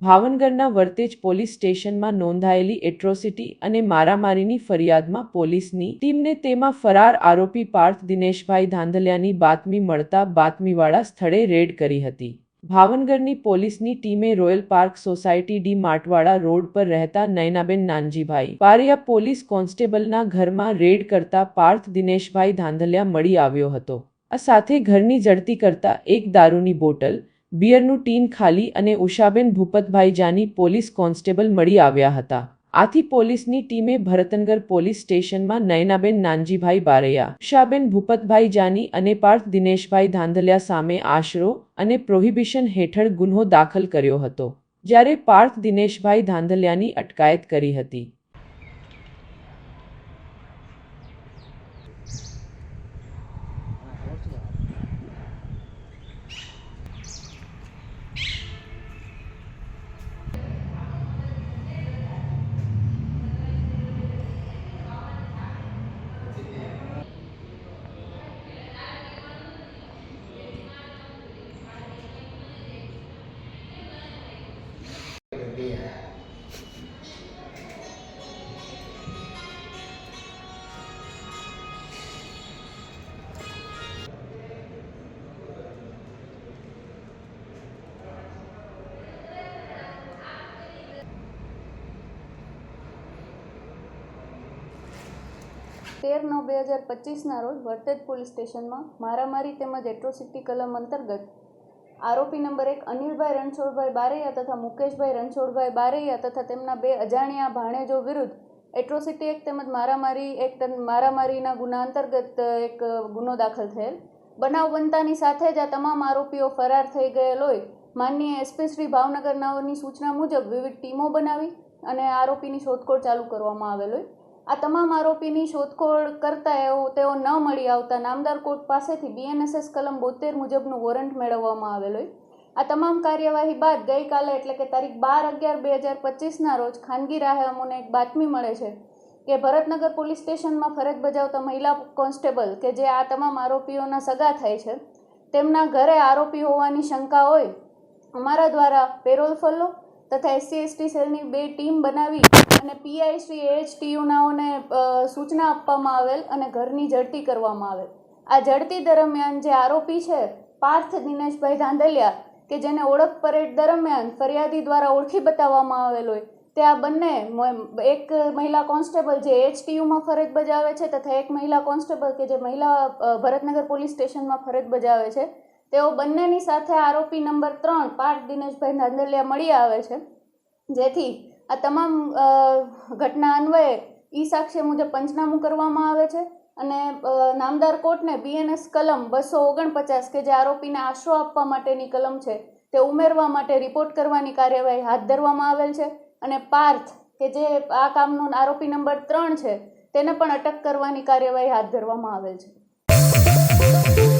ભાવનગરના વર્તેજ પોલીસ સ્ટેશનમાં નોંધાયેલી એટ્રોસિટી અને મારામારીની ફરિયાદમાં પોલીસની ટીમને તેમાં ફરાર આરોપી પાર્થ દિનેશભાઈ ધાંધલિયાની બાતમી મળતા બાતમીવાળા સ્થળે રેડ કરી હતી. ભાવનગરની પોલીસની ટીમે રોયલ પાર્ક સોસાયટી ડી માર્ટવાળા રોડ પર રહેતા નયનાબેન નાનજીભાઈ પારિયા પોલીસ કોન્સ્ટેબલના ઘરમાં રેડ કરતા પાર્થ દિનેશભાઈ ધાંધલિયા મળી આવ્યો હતો. આ સાથે ઘરની જડતી કરતા એક દારૂની બોટલ બિયરનું ટીન ખાલી અને ઉષાબેન ભૂપતભાઈ જાની પોલીસ કોન્સ્ટેબલ મળી આવ્યા હતા. આથી પોલીસની ટીમે ભરતનગર પોલીસ સ્ટેશનમાં નયનાબેન નાનજીભાઈ બારૈયા, ઉષાબેન ભૂપતભાઈ જાની અને પાર્થ દિનેશભાઈ ધાંધલિયા સામે આશરો અને પ્રોહિબિશન હેઠળ ગુન્હો દાખલ કર્યો હતો, જ્યારે પાર્થ દિનેશભાઈ ધાંધલિયાની અટકાયત કરી હતી. તેર નવ બે હજાર પચીસના રોજ વરતેજ પોલીસ સ્ટેશનમાં મારામારી તેમજ એટ્રોસિટી કલમ અંતર્ગત આરોપી નંબર એક અનિલભાઈ રણછોડભાઈ બારૈયા તથા મુકેશભાઈ રણછોડભાઈ બારૈયા તથા તેમના બે અજાણ્યા ભાણેજો વિરુદ્ધ એટ્રોસિટી એક્ટ તેમજ મારામારી એક્ટ મારામારીના ગુના અંતર્ગત એક ગુનો દાખલ થયેલ. બનાવ બનતાની સાથે જ આ તમામ આરોપીઓ ફરાર થઈ ગયેલ હોય. માનનીય એસપી શ્રી ભાવનગરનાઓની સૂચના મુજબ વિવિધ ટીમો બનાવી અને આરોપીની શોધખોળ ચાલુ કરવામાં આવેલ હોય. આ તમામ આરોપીની શોધખોળ કરતા તેઓ ન મળી આવતા નામદાર કોર્ટ પાસેથી બીએનએસએસ કલમ બોતેર મુજબનું વોરંટ મેળવવામાં આવેલ આ તમામ કાર્યવાહી બાદ ગઈકાલે એટલે કે તારીખ બાર અગિયાર બે હજાર પચીસના રોજ ખાનગી રાહે અમને એક બાતમી મળે છે કે ભરતનગર પોલીસ સ્ટેશનમાં ફરજ બજાવતા મહિલા કોન્સ્ટેબલ કે જે આ તમામ આરોપીઓના સગા થાય છે, તેમના ઘરે આરોપી હોવાની શંકા હોય, અમારા દ્વારા પેરોલ ફલ્લો તથા એસસી એસટી સેલની બે ટીમ બનાવી અને પીઆઈસી એએચટીયુનાઓને એચટીયુનાઓને સૂચના આપવામાં આવેલ અને ઘરની ઝડતી કરવામાં આવેલ. આ ઝડતી દરમિયાન જે આરોપી છે, પાર્થ દિનેશભાઈ ધાંધલિયા, કે જેને ઓળખ પરેડ દરમિયાન ફરિયાદી દ્વારા ઓળખી બતાવવામાં આવેલ હોય, તે આ બંને એક મહિલા કોન્સ્ટેબલ જે એચટીયુમાં ફરજ બજાવે છે તથા એક મહિલા કોન્સ્ટેબલ કે જે મહિલા ભરતનગર પોલીસ સ્ટેશનમાં ફરજ બજાવે છે તેઓ બંનેની સાથે આરોપી નંબર ત્રણ પાર્થ દિનેશભાઈ નાંદલિયા મળી આવે છે. જેથી આ તમામ ઘટના અન્વયે ઈ સાક્ષ્ય મુજબ પંચનામું કરવામાં આવે છે અને નામદાર કોર્ટને બીએનએસ કલમ બસો ઓગણપચાસ કે જે આરોપીને આશરો આપવા માટેની કલમ છે તે ઉમેરવા માટે રિપોર્ટ કરવાની કાર્યવાહી હાથ ધરવામાં આવેલ છે અને પાર્થ, કે જે આ કામનો આરોપી નંબર ત્રણ છે, તેને પણ અટક કરવાની કાર્યવાહી હાથ ધરવામાં આવેલ છે.